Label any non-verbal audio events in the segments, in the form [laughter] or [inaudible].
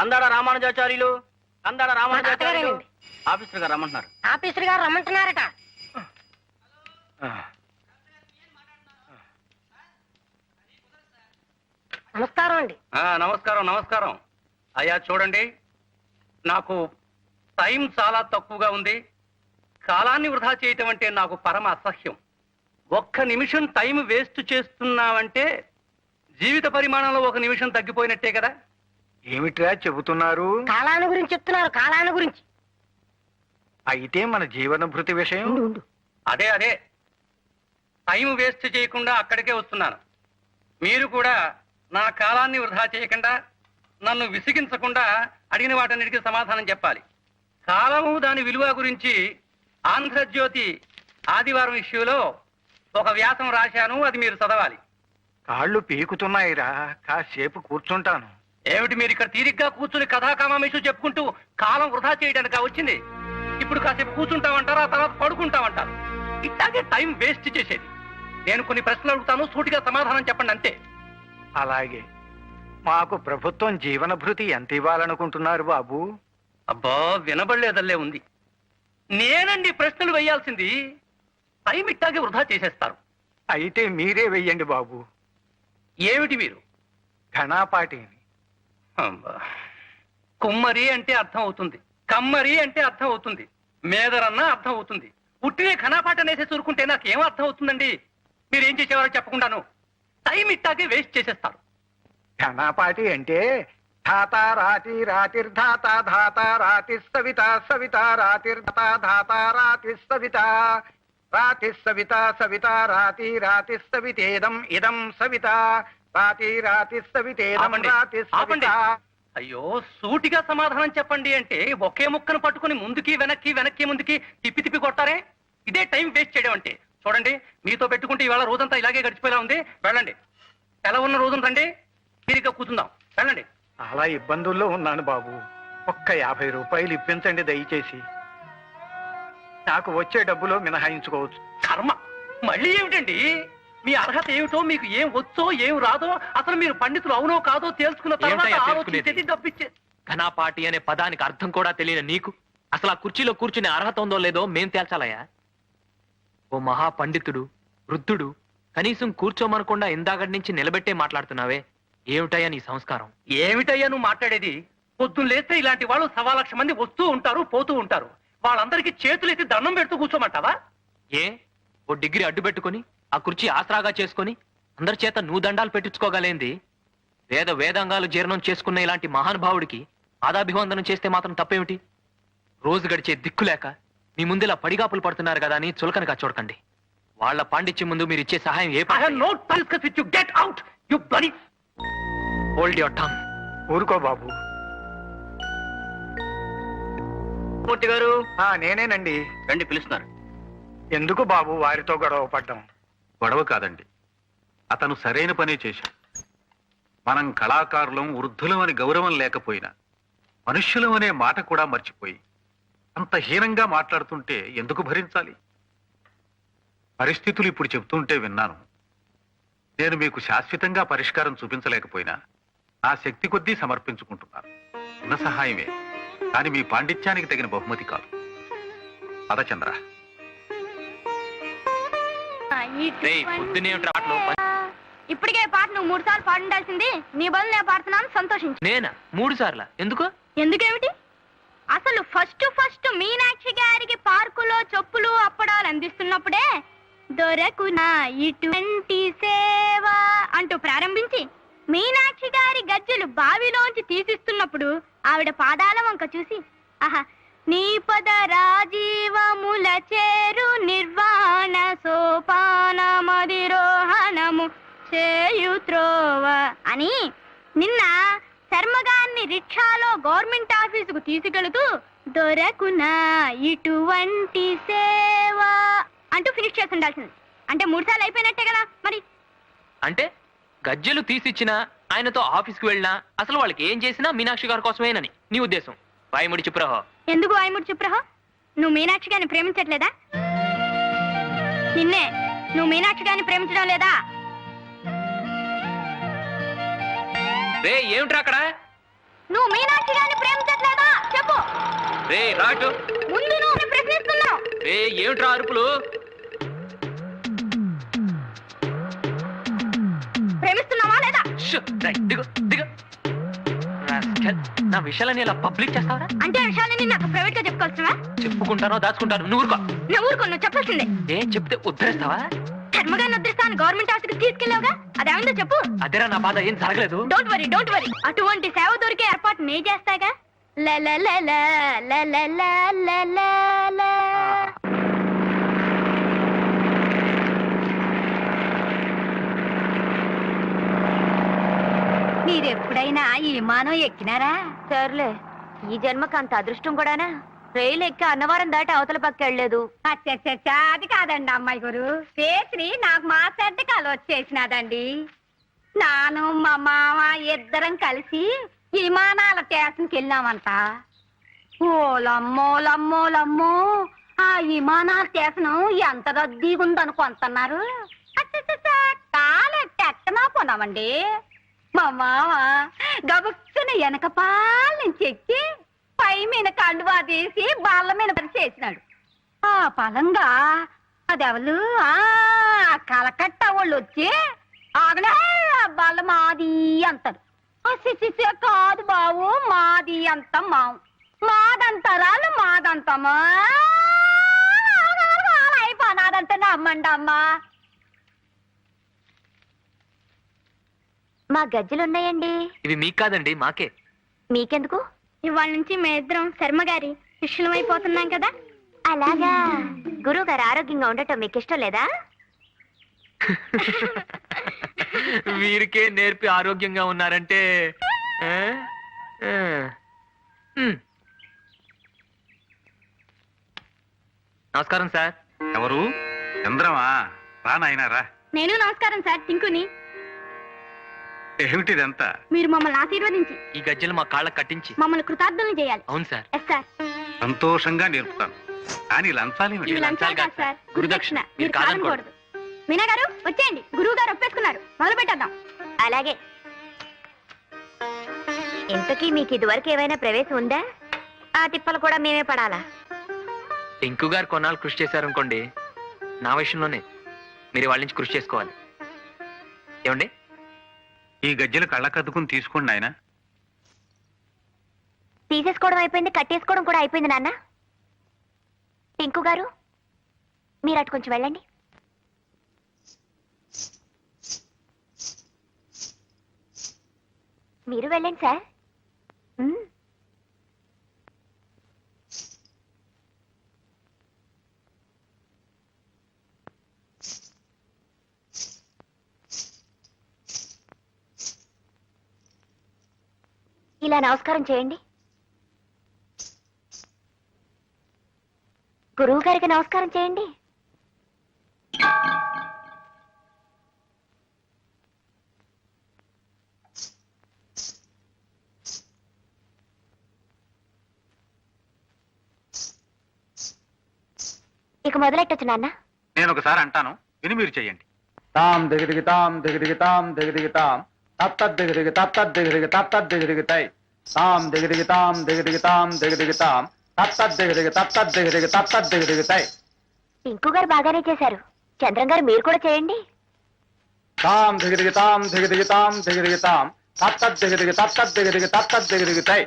Kandada Ramanujacharyulu Kandada Ramanujacharyulu. Officer గారు రమ్మంటున్నారు. Officer గారు రమ్మంటున్నారట. నమస్కారం అండి. నమస్కారం నమస్కారం. అయ్యా చూడండి. నాకు టైం చాలా తక్కువగా ఉంది. కాలాన్ని వృధా చేయటం అంటే నాకు పరమ అసహ్యం. ఒక్క నిమిషం టైం వేస్ట్ చేస్తున్నావంటే జీవిత పరిమాణంలో ఒక నిమిషం తగ్గిపోయినట్టే కదా? ఏమిట్రా చెబుతున్నారు? కాలాన్ని గురించి చెప్తున్నారు కాలాన్ని గురించి. అయితే మన జీవన భృతి విషయం? ఉండు, ఉండు. అదే అదే. టైం వేస్ట్ చేయకుండా అక్కడికే వస్తున్నాను. మీరు కూడా నా కాలాన్ని వృధా చేయకుండా నన్ను విసిగించకుండా అడిగిన వాటన్నిటికీ సమాధానం చెప్పాలి. కాలము దాని విలువ గురించి ఆంధ్రజ్యోతి ఆదివారం ఇష్యూలో ఒక వ్యాసం రాశాను అది మీరు చదవాలి. కాళ్ళు పీకుతున్నాయిరా కాసేపు కూర్చుంటాను. ఏమిటి మీరు ఇక్కడ తీరిగ్గా కూర్చుని కథాకామేషు చెప్పుకుంటూ కాలం వృధా చేయడానికి వచ్చింది? ఇప్పుడు కాసేపు కూర్చుంటామంటారా తర్వాత పడుకుంటామంటారు. ఇట్లాగే టైం వేస్ట్ చేసేది. నేను కొన్ని ప్రశ్నలు అడుగుతాను సూటిగా సమాధానం చెప్పండి అంతే. అలాగే. మాకు ప్రభుత్వం జీవన భృతి ఎంత ఇవ్వాలనుకుంటున్నారు బాబు? అబ్బా వినబడలేదల్లే ఉంది. నేనండి ప్రశ్నలు వేయాల్సింది. టైం ఇట్టాగే వృధా చేసేస్తారు. అయితే మీరే వెయ్యండి బాబు. ఏమిటి మీరు? ఘనాపాటిని. కుమ్మరి అంటే అర్థం అవుతుంది. కమ్మరి అంటే అర్థం అవుతుంది. మేదరన్న అర్థం అవుతుంది. పుట్టినే ఘనాపాట నేసే చూరుకుంటే నాకేం అర్థం అవుతుందండి? మీరేం చేసేవారో చెప్పకుండాను. టైం ఇట్టాగే వేస్ట్ చేసేస్తారు. ఘనపాటి అంటే ధాత రాతి రాతిర్ధాత ధాత రాతి సవిత సవిత రాతిర్ధాత ధాత రాతి సవిత రాతి సవిత సవిత రాతి రాతి సవితేదం ఇదం సవిత రాతి రాతి సవితేదం ఆపండి, రాతి ఆపండి. సవిత అయ్యో సూటిగా సమాధానం చెప్పండి అంటే ఒకే ముక్కను పట్టుకుని ముందుకి వెనక్కి వెనక్కి ముందుకి తిప్పి తిప్పి కొడతారే? ఇదే టైం వేస్ట్ చేయడం అంటే. చూడండి మీతో పెట్టుకుంటే ఇవాళ రోజంతా ఇలాగే గడిచిపోయేలా ఉంది. వెళ్ళండి. ఎలా ఉన్న రోజున రండి. తీరిక కూర్చుందాం. వెళ్ళండి. చాలా ఇబ్బందుల్లో ఉన్నాను బాబు. ఒక్క యాభై రూపాయలు ఇప్పించండి దయచేసి. నాకు వచ్చే డబ్బులో మినహాయించుకోవచ్చు. కర్మ. మళ్ళీ ఏమిటండి? మీ అర్హత ఏమిటో మీకు ఏం వచ్చో ఏం రాదో అసలు మీరు పండితులు అవునో కాదో తేల్చుకున్న తర్వాత ఏమిటయ్యా ఆలోచించేది తెలుసుకునేది? డబ్బిచ్చే ఘనాపాటి అనే పదానికి అర్థం కూడా తెలియని నీకు? అసలు ఆ కుర్చీలో కూర్చునే అర్హత ఉందో లేదో మేం తేల్చాలయ్యా? ఓ మహా పండితుడు వృద్ధుడు కనీసం కూర్చోమనకుండా ఇందాకటి నుంచి నిలబెట్టే మాట్లాడుతున్నావే. ఏమిటయ్యా నీ సంస్కారం? ఏమిటయ్యా నువ్వు మాట్లాడేది? పొద్దున్న లేస్తే ఇలాంటి వాళ్ళు సవా లక్ష మంది వస్తూ ఉంటారు పోతూ ఉంటారు. వాళ్ళందరికీ చేతులెత్తి దండం పెడుతూ కూర్చోమంటావా? ఏ? ఓ డిగ్రీ అడ్డు పెట్టుకొని ఆ కుర్చీ ఆసరాగా చేసుకొని అందరి చేత నువ్వు దండాలు పెట్టించుకోగలేంది. వేద వేదాంగాలు జీర్ణం చేసుకున్న ఇలాంటి మహానుభావుడికి పాదాభివందనం చేస్తే మాత్రం తప్పేమిటి? రోజు గడిచే దిక్కులేక మీ ముందు ఇలా పడిగాపులు పడుతున్నారు కదా అని చులకనగా చూడకండి. వాళ్ళ పాండిత్యం ముందు మీరు ఇచ్చే సహాయం ఏ I have no discuss with you get out you bury hold your tongue ఊరుకో బాబు. మూర్తి గారు. ఆ నేనేనండి. రండి పిలుస్తున్నారు. ఎందుకు బాబు వారితో గొడవ పడ్డం? గొడవ కాదండి. అతను సరైన పనే చేశాడు. మనం కళాకారులం వృద్ధులం అని గౌరవం లేకపోయినా మనుష్యులం అనే మాట కూడా మర్చిపోయి అంత హీనంగా మాట్లాడుతుంటే ఎందుకు భరించాలి? పరిస్థితులు ఇప్పుడు చెబుతుంటే విన్నాను. నేను మీకు శాశ్వతంగా పరిష్కారం చూపించలేకపోయినా నా శక్తి కొద్దీ సమర్పించుకుంటున్నాను చిన్న సహాయమే. కానీ మీ పాండిత్యానికి తగిన బహుమతి కాదు. పదచంద్ర ఇప్పటికే పాట నువ్వు మూడు సార్లు పాడుండాల్సింది. నీ బదులు నేను పాడుతున్నాను సంతోషించు. నేనా? మూడు సార్ల? ఎందుకు? ఎందుకేమిటి? అసలు ఫస్ట్ ఫస్ట్ మీనాక్షి గారికి పార్కులో చెప్పులు అప్పడాలు అందిస్తున్నప్పుడే దొరకునా ఇటువంటి సేవ అంటూ ప్రారంభించి మీనాక్షి గారి గజ్జలు బావిలోంచి తీసిస్తున్నప్పుడు ఆవిడ పాదాల వంక చూసి ఆహా నీ పద రాజీవముల రిక్షాలో గవర్నమెంట్ ఆఫీసుకు తీసుకెళుతూ దొరకునా ఇటువంటి సేవ? అంటూ ఫినిష్ చేసి ఉండాల్సింది అంటే మూడు సార్లు అయిపోయినట్టే కదా మరి? అంటే గజ్జెలు తీసిచ్చినా ఆయనతో ఆఫీస్కి వెళ్ళినా అసలు వాళ్ళకి ఏం చేసినా మీనాక్షి గారి కోసమేనని నీ ఉద్దేశం. వాయుముడి చిప్రహో. ఎందుకు వాయుముడు చెప్పురహ నువ్వు మీనాక్షి గారిని ప్రేమించట్లేదా? నిన్నే నువ్వు మీనాక్షి గారిని ప్రేమించడం లేదా? రే ఏమిట్రా అక్కడ? నువ్వు మీనాక్షి గారిని ప్రేమించట్లేదా? చెప్పు. రే రాటు. ముందు నువ్వు ప్రశ్నిస్తున్నావు. రే ఏమిట్రా అరుపులు? ప్రేమిస్తున్నావా లేదా? ష్! రేయ్, దిగు దిగు. రాస్కెల్. నా విషయాలని ఇలా పబ్లిక్ చేస్తావరా? అంటే ఆ నాకు ప్రైవేట్గా చెప్పుకుంటానో దాచుకుంటాను నువ్వు ఊరుకో. నువ్వు ఊరుకో నువ్వు చెప్పాల్సిందే. ఏం చెప్తే ఉద్ధరిస్తావా? ధర్మగా నిద్రిస్తాను గవర్నమెంట్ హాస్పిటల్ తీసుకెళ్ళావుగా అదేమైందో చెప్పు అదేరా నా బాధ ఏం జరగలేదు డోంట్ వరీ డోంట్ వరీ అటువంటి సేవ దొరికే ఏర్పాటు నే చేస్తాగా మీరెప్పుడైనా ఈ మానం ఎక్కినారా సర్లే ఈ జన్మకు అంత అదృష్టం కూడానా రైలు ఎక్కి అన్నవరం దాటి అవతల పక్క వెళ్ళలేదు. అది కాదండి అమ్మాయి గురు. పేత్రి నాకు మా చెడ్డ కళ వచ్చేసినదండి. నాను మా మామ ఇద్దరం కలిసి విమానాల స్టేషన్కి వెళ్ళామంట. ఓలమ్మోలమ్మోలమ్మో ఆ విమానాల స్టేషన్ ఎంత రద్దీగా ఉందనుకుంటున్నారు కాలెట్టెక్కనా పోనామండి. మా మామ గబుక్కున వెనక పాల నుంచి ఎక్కి పై మీద కండువా తీసి బాళ్ళ మీద పని చేసినాడు. ఆ పలంగా అదెవలు? ఆ కలకట్ట వాళ్ళు వచ్చి ఆగలే ఆ బల్ల మాది అంటారు కాదు బావు మాది అంత మావు మాదంతరాలు మాదంతమా అయిపోనాదంత నమ్మండమ్మా మా గజ్జలున్నాయండి. ఇవి మీకు కాదండి మాకే. మీకెందుకు? ఇవాళ నుంచి మీ ఇద్దరం శర్మ గారి శిష్యులం అయిపోతున్నాం కదా? అలాగా. గురువు గారు ఆరోగ్యంగా ఉండటం మీకు ఇష్టం లేదా? వీరికే నేర్పి ఆరోగ్యంగా ఉన్నారంటే ఆ? ఆ. హ్మ్. నమస్కారం సార్. ఎవరు? చంద్రమా? రా నాయనా రా. నేను నమస్కారం సార్ టింకుని. ఏమిటిదంతా? మీరు మమ్మల్ని ఆశీర్వదించి. ఈ గజ్జలు మా కాళ్ళ కట్టించి. మమ్మల్ని కృతార్థులను చేయాలి. అవును సార్. ఎస్ సార్ సంతోషంగా నేర్పుతాను. కానీ లంచాలేమిటి ఇవి లంచాలు కాదు సార్. గురుదక్షిణ. మీరు కాదనకూడదు మీనా గారు వచ్చేయండి. గురువు గారు ఒప్పేసుకున్నారు. మొదలు పెట్టేద్దాం. అలాగే. ఇంతకీ మీకు ఇదివరకు ఏమైనా ప్రవేశం ఉందా? ఆ తిప్పలు కూడా మేమే పడాలా? టింకు గారు కొన్నాళ్ళు కృషి చేశారనుకోండి నా విషయంలోనే మీరు వాళ్ళ నుంచి కృషి చేసుకోవాలి. ఏమండి? ఈ గజ్జలు కళ్ళకద్దుకుని తీసుకోండి ఆయన తీసేసుకోవడం అయిపోయింది కట్టేసుకోవడం కూడా అయిపోయింది నాన్న. టింకు గారు మీరు అటు కొంచెం వెళ్ళండి. మీరు వెళ్ళండి సార్. నమస్కారం చేయండి. గురువు గారికి నమస్కారం చేయండి. ఇక మొదలెట్టచ్చు నాన్న. నేను ఒకసారి అంటాను విని మీరు చేయండి. తాం దిగదిగి తాం దిగదిగి తాం దిగదిగి తాం తత్త దిగదిగి తత్త దిగదిగి తత్త దిగదిగితాయి తాం దిగదిగితాం దిగదిగితాం దిగదిగితాం. తత్తద్దిగదిగి తత్తద్దిగదిగి తత్తద్దిగదిగితై పింకు గారు బాగానే చేశారు. చంద్రం గారు మీరు కూడా చేయండి. తాం దిగదిగితాం దిగదిగితాం దిగదిగితాం. తత్తద్దిగదిగి తత్తద్దిగదిగి తత్తద్దిగదిగితై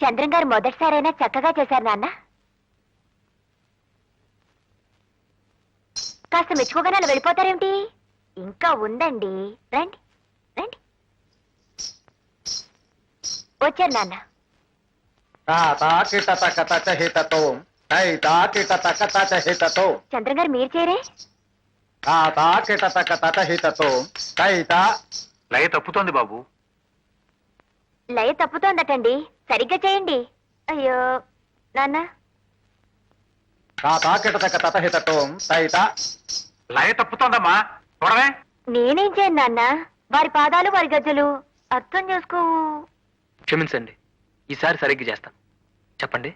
చంద్రం గారు మొదటిసారైనా చక్కగా చేశారు నాన్న. కాస్త మెచ్చుకోగానే వెళ్ళిపోతారేమిటి? ఇంకా ఉందండి. రండి రండి. వచ్చారు నాన్న. చంద్రం గారు మీరు చేరే? లయ తప్పుతోంది బాబు. లయ తప్పుతోందటండి. సరిగ్గా చేయండి. అయ్యో నాన్న. లయ తప్పుతోందమ్మా. చూడవే. నేనేం చేయను నాన్న. వారి పాదాలు వారి గజ్జలు. అర్థం చేసుకో. క్షమించండి. ఈసారి సరిగ్గా చేస్తాను చెప్పండి.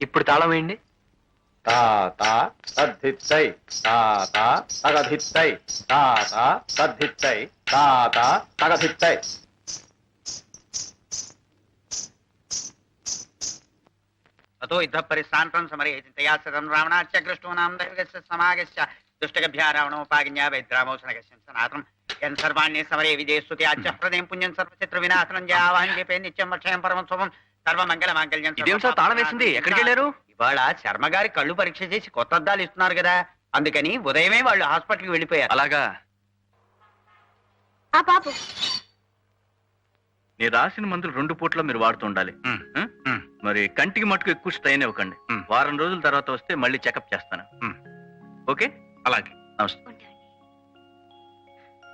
ఇప్పుడు తాళం వేయండి. తాత తద్ధిత్తై తాత తగధిత్తై తాత తద్ధిత్తై తాత తగదిత్తై అతో యుద్ధ పరిశాంతం సమరే చింతయా సదం రావణాచ కృష్ణూనాం దైవగస్య సమాగస్య దుష్టగభ్యా రావణోపాజ్ఞా వైద్రామోషణగస్యం సనాతనం యన్ సర్వాణ్య సమరే విజయస్తుతి ఆచ్య ప్రదేం పుణ్యం సర్వచిత్ర వినాశనం జయావాహం చెప్పే నిత్యం వర్షయం పరమం శుభం సర్వమంగళ మాంగళ్యం ఇదేం సార్ తాళం వేసింది? ఎక్కడికి వెళ్ళారు? ఇవాళ శర్మ గారి కళ్ళు పరీక్ష చేసి కొత్త అద్దాలు ఇస్తున్నారు కదా. అందుకని ఉదయమే వాళ్ళు హాస్పిటల్కి వెళ్ళిపోయారు. అలాగా. ఆ పాపు. నేను రాసిన మందులు రెండు పూట్ల మీరు వాడుతూ ఉండాలి? ఉమ్, మరి కంటికి మటుకు ఎక్కువ స్ట్రైన్ ఇవ్వకండి. వారం రోజుల తర్వాత వస్తే మళ్ళీ చెకప్ చేస్తాను. ఓకే? అలాగే. నమస్తే.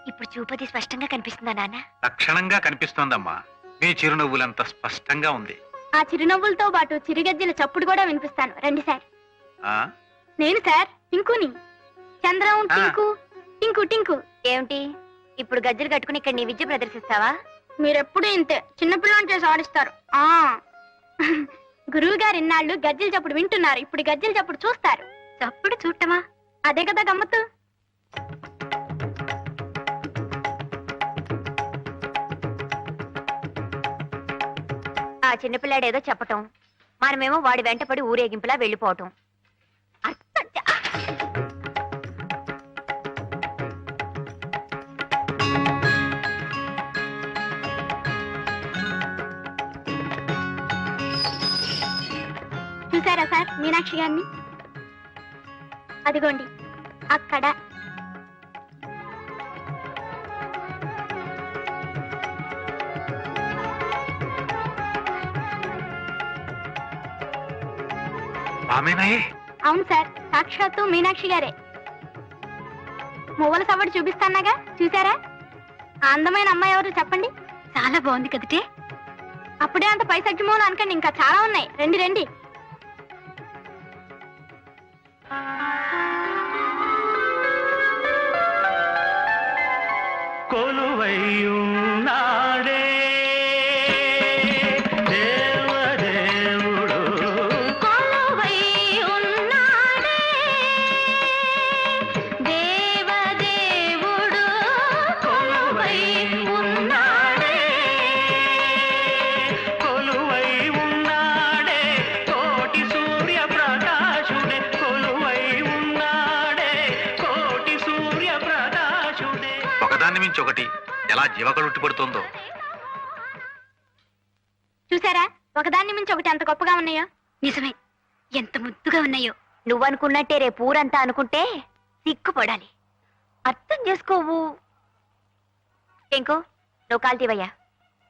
ఇప్పుడు చూపది స్పష్టంగా కనిపిస్తుందా నాన్న? లక్షణంగా కనిపిస్తోందమ్మా. మీ చిరునవ్వులంత స్పష్టంగా ఉంది. ఆ చిరునవ్వులతో పాటు చిరుగజ్జల చప్పుడు కూడా వినిపిస్తాను. రండి సార్. ఆ? నేను సార్ టింకుని చంద్రం ఆ. టింకు టింకు టింకు. ఏమిటి? ఇప్పుడు గజ్జలు కట్టుకుని ఇక్కడ నీ విద్య ప్రదర్శిస్తావా? మీరెప్పుడు ఇంతే. చిన్నపిల్లని చేసి ఆడిస్తారు. ఆ. గురువు గారు ఇన్నాళ్ళు గజ్జలు చప్పుడు వింటున్నారు. ఇప్పుడు గజ్జలు చప్పుడు చూస్తారు. చప్పుడు చూడటమా? అదే కదా గమ్మత్తు. ఆ చిన్నపిల్లాడు ఏదో చెప్పటం. మనమేమో వాడి వెంటపడి ఊరేగింపులా వెళ్ళిపోవటం. అర్థం చూసారా సార్ మీనాక్షి గారిని? అదిగోండి అక్కడ ఆమెనాయే అవును సార్ సాక్షాత్తు మీనాక్షి గారే. మువ్వల సవ్వడి చూపిస్తాన్నాగా చూసారా ఆ అందమైన అమ్మాయి ఎవరు చెప్పండి? చాలా బాగుంది కదటే. అప్పుడే అంత పై సజ్జమోలు అనకండి ఇంకా చాలా ఉన్నాయి. రండి రండి. ఉన్నాయో నువ్వు అనుకున్నట్టే రేపు ఊరంతా అనుకుంటే సిగ్గుపడాలి. అర్థం చేసుకోవు. ఇంకో నువ్వు కాల్తీవయ్యా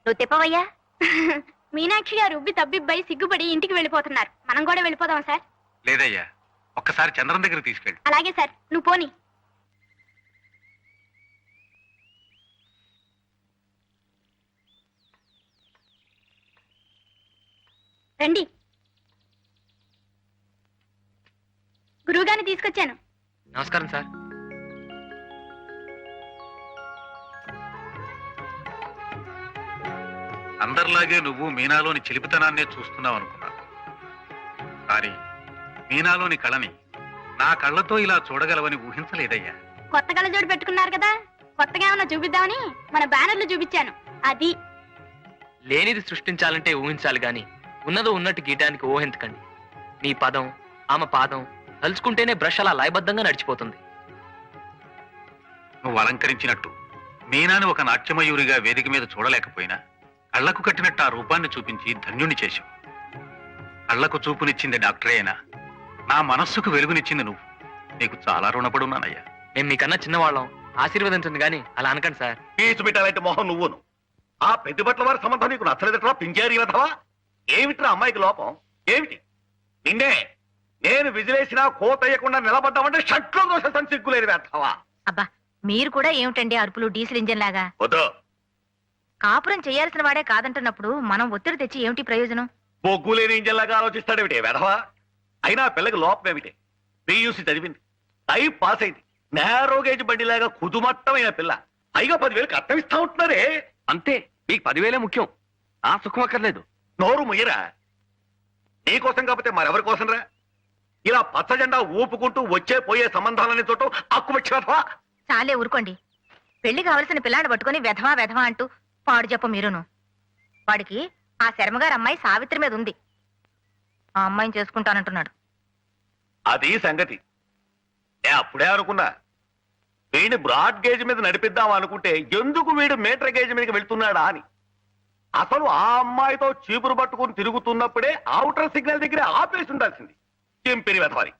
నువ్వు తిప్పవయ్యా. [laughs] మీనాక్షి గారు ఉబ్బి తబ్బిబ్బై సిగ్గుపడి ఇంటికి వెళ్ళిపోతున్నారు. మనం కూడా వెళ్ళిపోదాం సార్. లేదయ్యా ఒక్కసారి చంద్రం దగ్గర తీసుకెళ్ళి. అలాగే సార్ నువ్వు పోని. రండి. తీసుకొచ్చాను నమస్కారం సార్. అందరిలాగే నువ్వు మీనాలోని చిలిపితనాన్నే చూస్తున్నావు అనుకున్నాను. కానీ మీనాలోని కళని నా కళ్ళతో ఇలా చూడగలవని ఊహించలేదయ్యా. కొత్త కళ్ళజోడు పెట్టుకున్నారు కదా? కొత్తగా ఏమన్నా చూపిద్దామని మన బ్యానర్లు చూపించాను. అది. లేనిది సృష్టించాలంటే ఊహించాలి గాని ఉన్నదో ఉన్నట్టు గీయడానికి ఊహించకండి మీ పదం ఆమె పాదం తలుచుకుంటేనే బ్రష్ అలా లయబద్ధంగా నడిచిపోతుంది. నువ్వు అలంకరించినట్టు మీనాని ఒక నాట్యమయూరిగా వేదిక మీద చూడలేకపోయినా కళ్ళకు కట్టినట్టు ఆ రూపాన్ని చూపించి ధన్యుణ్ణి చేశావు. కళ్ళకు చూపునిచ్చింది డాక్టరే అయినా నా మనస్సుకు వెలుగునిచ్చింది నువ్వు. నీకు చాలా రుణపడి ఉన్నానయ్యా మేము మీకన్నా చిన్నవాళ్ళం ఆశీర్వదించండి గాని అలా అనకండి సార్. పీచు పెట్టాలంటే మొహం నువ్వును. ఆ పెద్ద బట్ల వారి సంబంధం నీకు నచ్చలేదట్రా? పింజారి ఏమిట్రా అమ్మాయికి లోపం? ఏమిటి? నిన్నే నేను విజిలేసినా కోతయ్యకుండా నిలబడ్డామంటే షట్లో దోషం సిగ్గులేని వెధవా అబ్బా మీరు కూడా ఏమిటండి అరుపులు డీజిల్ ఇంజన్ లాగా? వద్దు. కాపురం చేయాల్సిన వాడే కాదంటున్నప్పుడు మనం ఒత్తిడి తెచ్చి ఏమిటి ప్రయోజనం? బొగ్గు లేని ఇంజన్లాగా ఆలోచిస్తాడేమిటి వెధవా? అయినా పిల్లకి లోపం ఏమిటి? పియూసి చదివింది. టైప్ పాస్ అయింది. నేరో గేజ్ బండిలాగా కుదుమట్టమైన పిల్ల. పైగా పదివేలు ఇస్తా ఉంటున్నారే. అంతే మీకు పదివేలే ముఖ్యం. ఆ సుఖం అక్కర్లేదు. నోరు ముయ్యరా. నీకోసం కాకపోతే మరెవరి కోసం రా ఇలా పచ్చ జెండా ఊపుకుంటూ వచ్చే పోయే సంబంధాలని చూడటం అక్కు వచ్చినవా చాలే ఊరుకోండి. పెళ్ళి కావలసిన పిల్లాన్ని పట్టుకొని వెధవా వెధవా అంటూ పాడు చెప్ప మీరును. వాడికి ఆ శర్మగారు అమ్మాయి సావిత్రి మీద ఉంది. ఆ అమ్మాయిని చేసుకుంటానంటున్నాడు. అది సంగతి. ఏ అప్పుడే అనుకున్నా. వీడిని బ్రాడ్ గేజ్ మీద నడిపిద్దాం అనుకుంటే ఎందుకు వీడు మీటర్ గేజ్ మీదకి వెళ్తున్నాడా అని. అసలు ఆ అమ్మాయితో చీపురు పట్టుకుని తిరుగుతున్నప్పుడే అవుటర్ సిగ్నల్ దగ్గర ఆపేసి ఉండాల్సింది. చెంపిరి వెధవాలి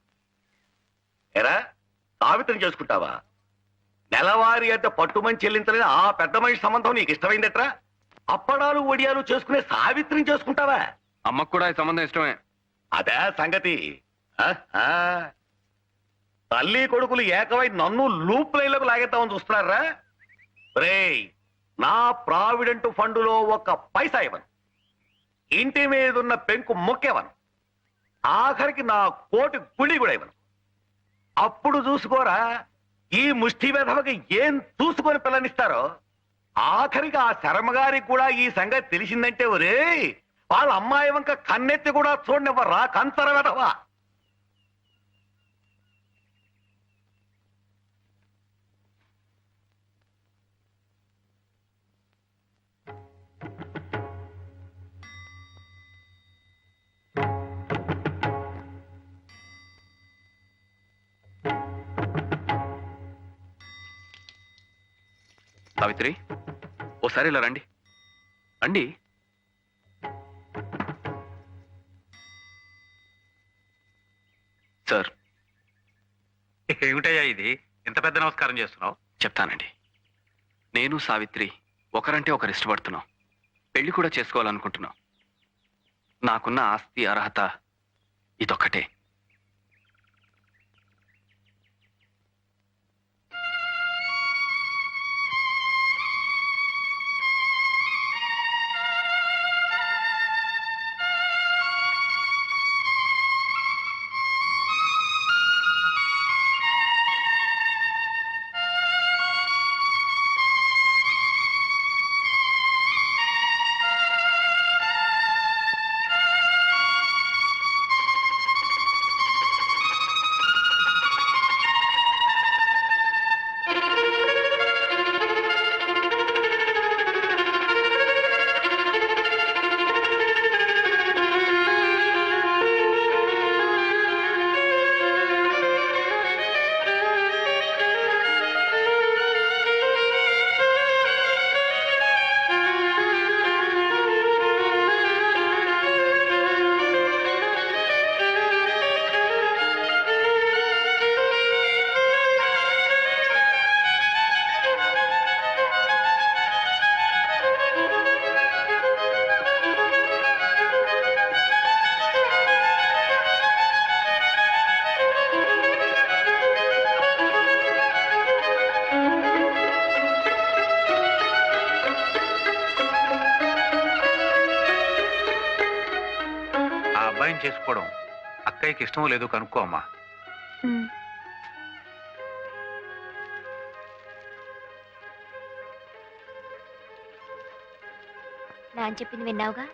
ఎరా సావిత్రిని చేసుకుంటావా? నెలవారీ అంటే పట్టుమని చెల్లించలేని ఆ పెద్ద మనిషి సంబంధం నీకు ఇష్టమైందట్రా? అప్పడాలు ఒడియాలు చేసుకునే సావిత్రిని చేసుకుంటావా? అమ్మకు కూడా ఈ సంబంధం ఇష్టమే. అదే సంగతి. ఆ? ఆ. తల్లి కొడుకులు ఏకమై నన్ను లూప్ లైన్లకు లాగేద్దామని చూస్తున్నారా? రేయ్ నా ప్రావిడెంట్ ఫండులో ఒక పైసా ఇవ్వను. ఇంటి మీద ఉన్న పెంకు మొక్కేవను. ఆఖరికి నా కోటి గుళి కూడా ఇవ్వను అప్పుడు చూసుకోరా ఈ ముష్టి వెధవకి ఏం చూసుకొని పిల్లనిస్తారో? ఆఖరికి ఆ శర్మగారికి కూడా ఈ సంగతి తెలిసిందంటే ఒరే వాళ్ళ అమ్మాయి వంక కన్నెత్తి కూడా చూడనివ్వరా కంచర వెధవా? సావిత్రి ఓసారి ఇలా రండి. రండి. సార్. ఏమిటయ్యా ఇది? ఇంత పెద్ద నమస్కారం చేస్తున్నావు? చెప్తానండి. నేను సావిత్రి ఒకరంటే ఒకరు ఇష్టపడుతున్నాం. పెళ్ళి కూడా చేసుకోవాలనుకుంటున్నాం. నాకున్న ఆస్తి అర్హత ఇదొక్కటే. అక్కయ్యకి ఇష్టం లేదు కనుక్కో అమ్మా. నాన్న చెప్పింది విన్నావుగా?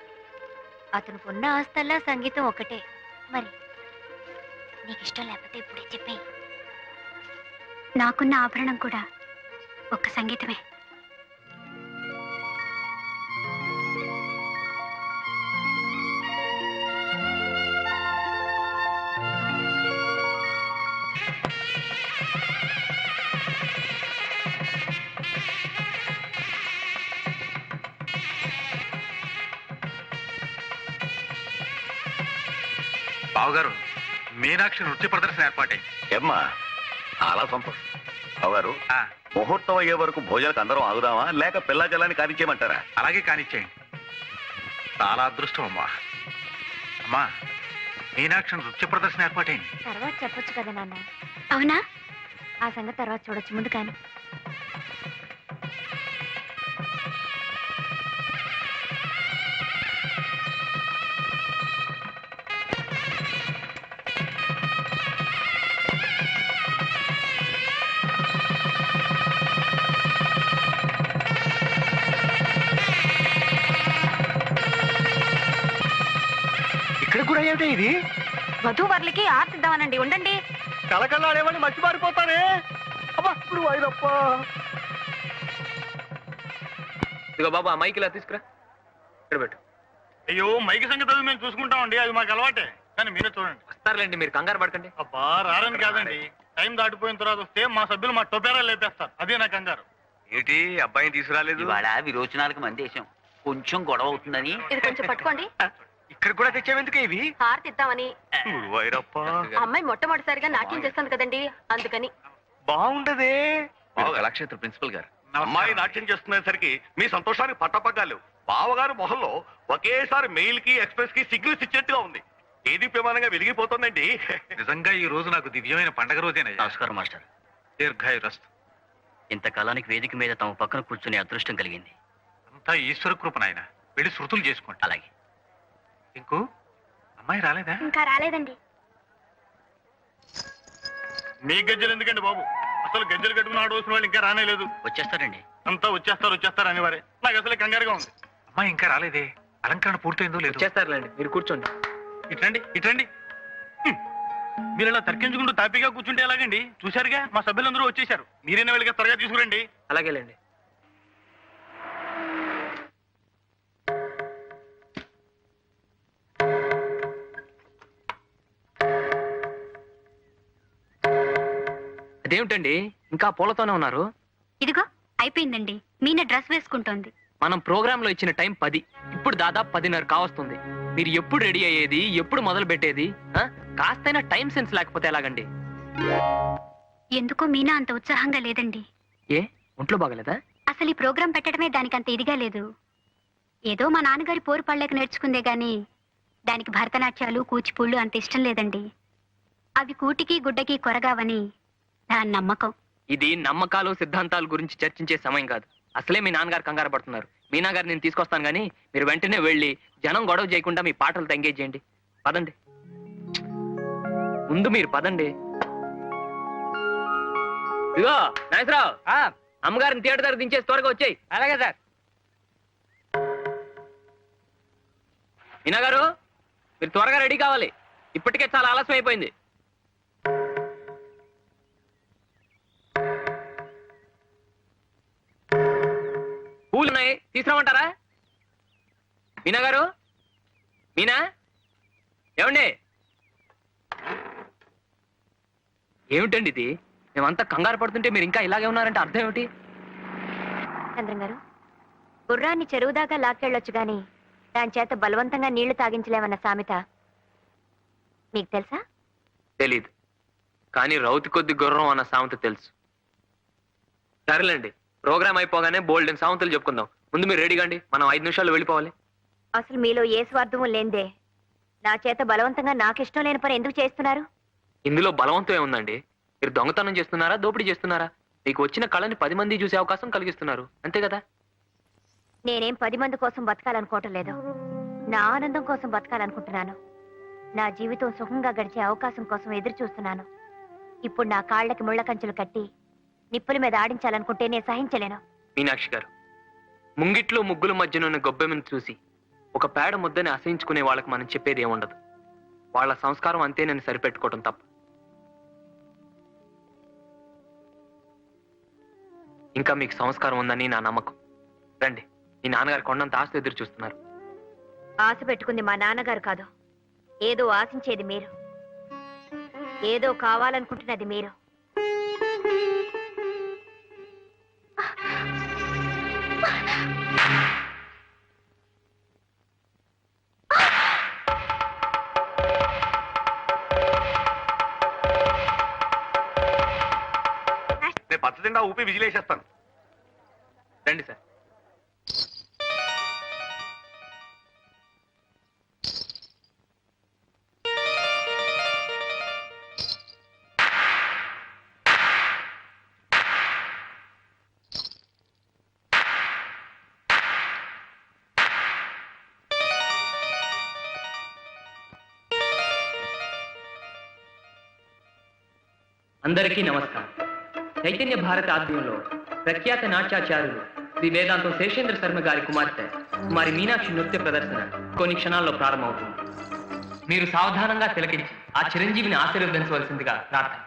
అతను ఉన్న ఆస్తల్లా సంగీతం ఒకటే. మరి నీకు ఇష్టం లేకపోతే ఇప్పుడే చెప్పేయి? నాకున్న ఆభరణం కూడా ఒక్క సంగీతమే. మీనాక్షి నృత్య ప్రదర్శన ఏర్పాటైంది ఏమ్మా చాలా సంతోషం. అవగారు ఆ, ముహూర్తం అయ్యే వరకు భోజనాలకు అందరం ఆగుదామా? లేక పిల్ల జలాన్ని కానిచ్చేయమంటారా? అలాగే కానిచ్చేయండి. చాలా అదృష్టం అమ్మా. అమ్మా మీనాక్షి నృత్య ప్రదర్శన ఏర్పాటైంది తర్వాత చెప్పొచ్చు కదా నాన్న. అవునా? ఆ సంగతి తర్వాత చూడొచ్చు ముందు కానీ కూడా ఏమిటి ఇది? వధూవరులకి ఆర్తిద్దామనండి ఉండండి. కళకళ ఆడేవాడిని మర్చిపారిపోతానే అబ్బా ఇప్పుడు వైరప్ప ఇదిగో బాబు ఆ మైక్ ఇలా తీసుకురా. ఇక్కడ పెట్టు. అయ్యో మైకి సంగతి అది మేము చూసుకుంటామండి అది మాకు అలవాటే. కానీ మీరే చూడండి. వస్తారులేండి మీరు కంగారు పడకండి. అబ్బా రారని కాదండి. టైం దాటిపోయిన తర్వాత వస్తే మా సభ్యులు మా టొపేరా లేపేస్తారు. అదే నా కంగారు. ఏంటి అబ్బాయిని తీసుకురాలేదు? ఇవాళ విరోచనాలకు మందేశం. కొంచెం గొడవ అవుతుందని. ఇది కొంచెం పట్టుకోండి. [laughs] ఇక్కడ కూడా తెచ్చావెందుకు ఇవి? హారతి ఇద్దామని గురువాయూరప్ప అమ్మాయి మొట్టమొదటిసారిగా నాట్యం చేస్తుంది కదండి అందుకని. బాగుండదే. కళాక్షేత్ర ప్రిన్సిపల్ గారు. అమ్మాయి నాట్యం చేస్తునేసరికి మీ సంతోషానికి పట్టపగ్గాలు. బావగారు మొహంలో ఒకేసారి మెయిల్కి ఎక్స్ప్రెస్కి సిగ్నల్స్ ఇచ్చినట్టుగా ఉంది. ఏది ప్రమాణంగా వెలిగిపోతుందండి. నిజంగా ఈ రోజు నాకు దివ్యమైన పండగ రోజేనయ్యా. నమస్కారం మాస్టర్. దీర్ఘాయురస్తు. ఇంతకాలానికి వేదిక మీద తమ పక్కన కూర్చునే అదృష్టం కలిగింది. అంతా ఈశ్వర కృప నాయన. వెళ్ళి శృతులు చేసుకోండి. అలాగే. ఇంకూ అమ్మాయి రాలేదా? ఇంకా రాలేదండి. మీ గజ్జలు ఎందుకండి బాబు? అసలు గజ్జలు కట్టుకుని ఆడవలసిన వాళ్ళు ఇంకా రానేలేదు వచ్చేస్తారండి. అంతా వచ్చేస్తారు వచ్చేస్తారు అని వారే నాకు అసలు కంగారుగా ఉంది. అమ్మాయి ఇంకా రాలేదే. అలంకరణ పూర్తయిందో లేదు. చేస్తారులేండి మీరు కూర్చోండి. ఇట్రండి ఇట్రండి. హ్మ్. మీరు ఇలా తర్కించుకుంటూ తాపీగా కూర్చుంటే ఎలాగండి? చూశారుగా మా సభ్యులందరూ వచ్చేసారు మీరైనా వెళ్ళి త్వరగా తీసుకురండి. అలాగేలేండి. అదేమిటండి ఇంకా పూలతోనే ఉన్నారు? ఇదిగో అయిపోయిందండి. మీన డ్రెస్ వేసుకుంటోంది. మనం ప్రోగ్రామ్లో ఇచ్చిన టైం పది. ఇప్పుడు దాదాపు పదిన్నర కావస్తుంది. మీరు ఎప్పుడు రెడీ అయ్యేది ఎప్పుడు మొదలు పెట్టేది? కాస్తైనా టైం సెన్స్ లేకపోతే ఎలాగండి? ఎందుకో మీనా అంత ఉత్సాహంగా లేదండి. ఏ? ఒంట్లో బాగలేదా? అసలు ఈ ప్రోగ్రాం పెట్టడమే దానికి అంత ఇదిగా లేదు. ఏదో మా నాన్నగారి పోరు పళ్ళకి నేర్చుకుందే గాని దానికి భరతనాట్యాలు కూచిపూళ్ళు అంత ఇష్టం లేదండి. అవి కూటికి గుడ్డకి కొరగావని దాని నమ్మకం. ఇది నమ్మకాలు సిద్ధాంతాల గురించి చర్చించే సమయం కాదు. అసలే మీ నాన్నగారు కంగారు పడుతున్నారు. మీనా గారు నేను తీసుకొస్తాను కానీ మీరు వెంటనే వెళ్ళి జనం గొడవ చేయకుండా మీ పాటలు ఎంగేజ్ చేయండి. పదండి. ముందు మీరు పదండి. ఇదిగో నాగేశ్వరరావు. అమ్మగారిని థియేటర్ దగ్గర దించేసి త్వరగా వచ్చాయి. అలాగే సార్. మీనా గారు మీరు త్వరగా రెడీ కావాలి. ఇప్పటికే చాలా ఆలస్యం అయిపోయింది పూలు ఉన్నాయి తీసుకురామంటారా? మీనా గారు? మీనా? ఏమండి? ఏమిటండి ఇది? మేమంతా కంగారు పడుతుంటే మీరు ఇంకా ఇలాగే ఉన్నారంటే అర్థం ఏమిటి? చంద్రం గారు గుర్రాన్ని చెరువు దాకా లాక్కెళ్ళొచ్చు గాని దాని చేత బలవంతంగా నీళ్ళు తాగించలేమన్న సామెత మీకు తెలుసా? తెలీదు. కానీ రౌతి కొద్ది గుర్రం అన్న సామెత తెలుసు. సరేలేండి. ప్రోగ్రామ్ అయిపోగానే బోల్డెన్ సామెతలు చెప్పుకుందాం. ముందు మీరు రెడీగా అండి మనం ఐదు నిమిషాల్లో వెళ్ళిపోవాలి. అసలు మీలో ఏ స్వార్థము లేందే నా చేత బలవంతంగా నాకు ఇష్టం లేని పని ఎందుకు చేస్తున్నారు? ఇందులో బలవంతం ఏముందండి? మీరు దొంగతనం చేస్తున్నారా? దోపిడీ చేస్తున్నారా? మీకు వచ్చిన కళని పది మంది చూసే అవకాశం కలిగిస్తున్నారు. అంతే కదా? నేనేం పది మంది కోసం బతకాలనుకోవటం లేదు. నా ఆనందం కోసం బతకాలనుకుంటున్నాను. నా జీవితం సుఖంగా గడిచే అవకాశం కోసం ఎదురు చూస్తున్నాను ఇప్పుడు నా కాళ్ళకి ముళ్ళ కంచెలు కట్టి నిప్పుల మీద ఆడించాలనుకుంటే నేను సహించలేను. మీనాక్షి గారు ముంగిట్లో ముగ్గుల మధ్యనున్న గొబ్బెమ్మను చూసి ఒక పేడ ముద్దని అసహించుకునే వాళ్ళకి మనం చెప్పేది ఏముండదు. వాళ్ళ సంస్కారం అంతేనని సరిపెట్టుకోవటం తప్ప. ఇంకా మీకు సంస్కారం ఉందని నా నమ్మకం. రండి మీ నాన్నగారు కొండంత ఆస్తి ఎదురు చూస్తున్నారు. ఆశ పెట్టుకుంది మా నాన్నగారు కాదు. ఏదో ఆశించేది మీరు. ఏదో కావాలనుకుంటున్నది మీరు. ఊపి విజిలేసేస్తాను. రండి సార్. అందరికీ నమస్కారం. చైతన్య భారత ఆధ్వర్యంలో ప్రఖ్యాత నాట్యాచార్యులు శ్రీ వేదాంతం శేషేంద్ర శర్మ గారి కుమార్తె కుమారి మీనాక్షి నృత్య ప్రదర్శన కొన్ని క్షణాల్లో ప్రారంభమవుతుంది. మీరు సావధానంగా తిలకించి ఆ చిరంజీవిని ఆశీర్వదించవలసిందిగా ప్రార్థన.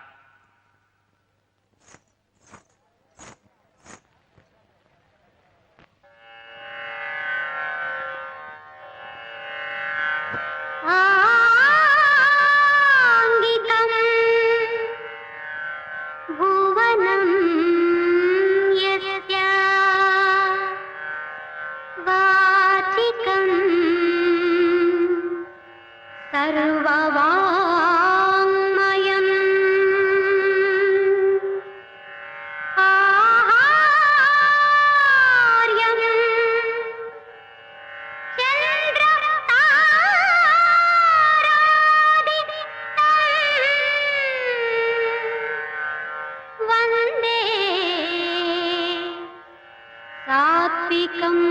ஆதிக்கம்